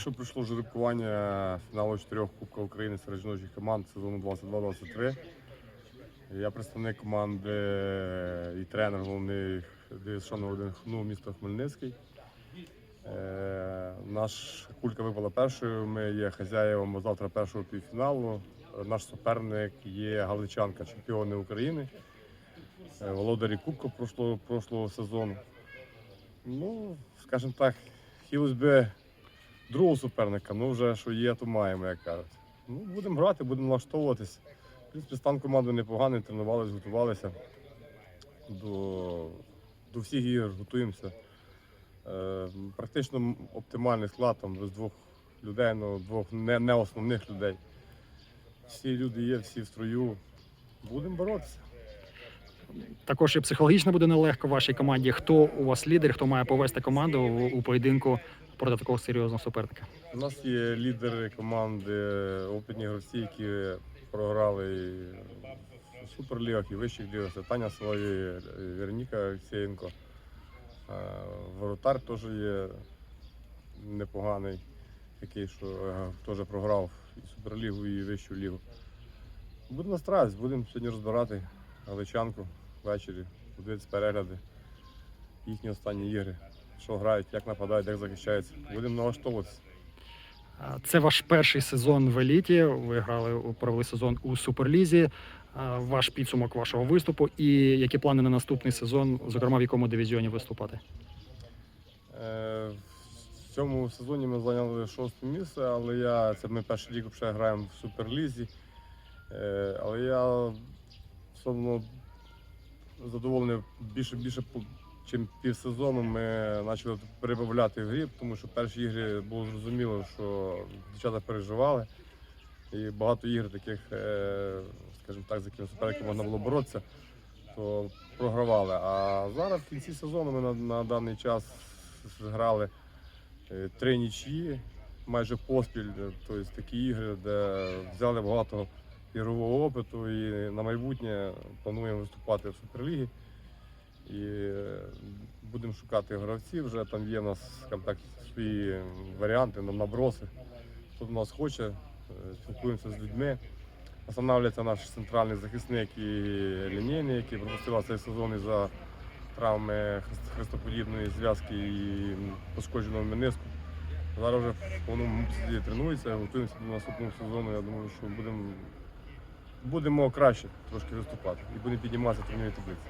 Тільки що пройшло жеребкування фіналу чотирьох Кубка України серед жіночих команд сезону 22-23. Я представник команди і тренер головний ДСШ номер 1 ХНУ міста Хмельницький. Е, Наш кулька випала першою. Ми є хазяєвами завтра першого півфіналу. Наш суперник є Галичанка, чемпіони України, е, володарі Кубка прошлого, прошлого сезону. Ну, скажімо так, хотілося б другого суперника, ну вже що є, то маємо, як кажуть. Ну, будемо грати, будемо налаштовуватись. В принципі, стан команди непоганий, тренувалися, готувалися. До, до всіх ігор готуємося. Е, практично оптимальний склад там без двох людей, ну, двох не, не основних людей. Всі люди є, всі в строю. Будемо боротися. Також і психологічно буде нелегко вашій команді. Хто у вас лідер, хто має повести команду у, поєдинку проти такого серйозного суперника? У нас є лідери команди, опитні гравці, які програли в суперлігах і вищих лігах. Це Таня Соловій, Вероніка Олексєєнко. Е, Воротар теж є непоганий, такий, що е, теж програв і суперлігу, і вищу лігу. Будемо настраюватися, будемо сьогодні розбирати галичанку ввечері, подивитися перегляди, їхні останні ігри, що грають, як нападають, як захищаються. Будемо налаштовуватися. Це ваш перший сезон в еліті. Ви грали провели сезон у суперлізі. Ваш підсумок вашого виступу і які плани на наступний сезон, зокрема в якому дивізіоні виступати? Е, В цьому сезоні ми зайняли шосте місце, але я це ми перший рік вже граємо в суперлізі. Е, Але я одно задоволений більше більше чим півсезону ми почали перебавляти в грі, тому що перші ігри було зрозуміло, що дівчата переживали. І багато ігр таких, е, скажімо так, з якими суперниками можна було боротися, то програвали. А зараз в кінці сезону ми на, на даний час зграли е, три нічі, майже поспіль. Тобто такі ігри, де взяли багато ігрового опиту і на майбутнє плануємо виступати в Суперлігі. І е, будемо шукати гравців. Вже там є в нас так, свої варіанти, на- наброси. Хто до нас хоче, е, спілкуємося з людьми. Останавливається наш центральний захисник і лінійний, який пропустила цей сезон із-за травми хрест- хрестоподібної зв'язки і пошкодженого мениску. Зараз вже в повному тренується, готуємося до наступного сезону. Я думаю, що будемо, будемо краще трошки виступати і будемо підніматися в турнірній таблиці.